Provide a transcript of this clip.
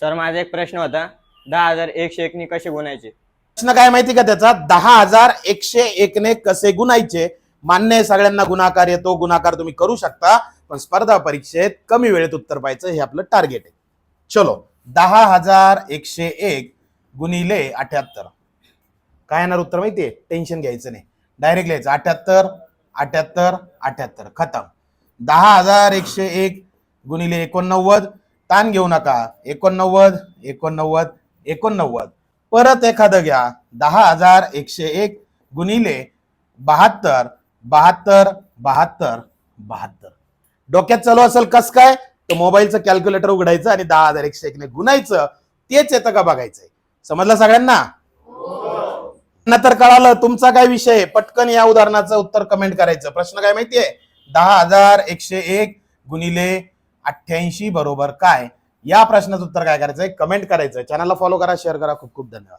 Sir माझा एक प्रश्न होता. दहा हजार एकशे एकने कसे गुणायचे? प्रश्न काय माहिती का त्याचा? दहा हजार एकशे एकने कसे गुणायचे? मान्य आहे सगळ्यांना गुणाकार येतो गुणाकार तुम्ही करू शकता पण स्पर्धा परीक्षेत कमी वेळेत उत्तर पाहायचं हे आपलं टार्गेट आहे. चलो दहा हजार एकशे एक गुणिले अठ्याहत्तर. काय येणार उत्तर माहितीये टेन्शन घ्यायचं नाही. डायरेक्ट लिहायचं. अठ्याहत्तर अठ्याहत्तर अठ्याहत्तर. खतम. दहा हजार एकशे एक गुणिले एकोणनव्वद ताण घेऊ नका. एकोणनव्वद एकोणनव्वद एकोणनव्वद. परत एखादं घ्या. दहा हजार एकशे एक गुणिले बहात्तर बहात्तर बहात्तर बहात्तर. डोक्यात चालू असेल कस काय? तर मोबाईलचं कॅल्क्युलेटर उघडायचं आणि दहा हजार एकशे एकने गुणायचं. तेच येतं का बघायचंय? समजलं सगळ्यांना? हो. नंतर कळालं तुमचा काय विषय? पटकन या उदाहरणाचं उत्तर कमेंट करायचं. प्रश्न काय माहितीये? दहा हजार एकशे एक गुणिले अठ्ठ्याऐंशी बरोबर काय? या प्रश्नाचं उत्तर काय करायचंय? कमेंट करायचं चॅनलला फॉलो करा शेअर करा. खूप खूप धन्यवाद.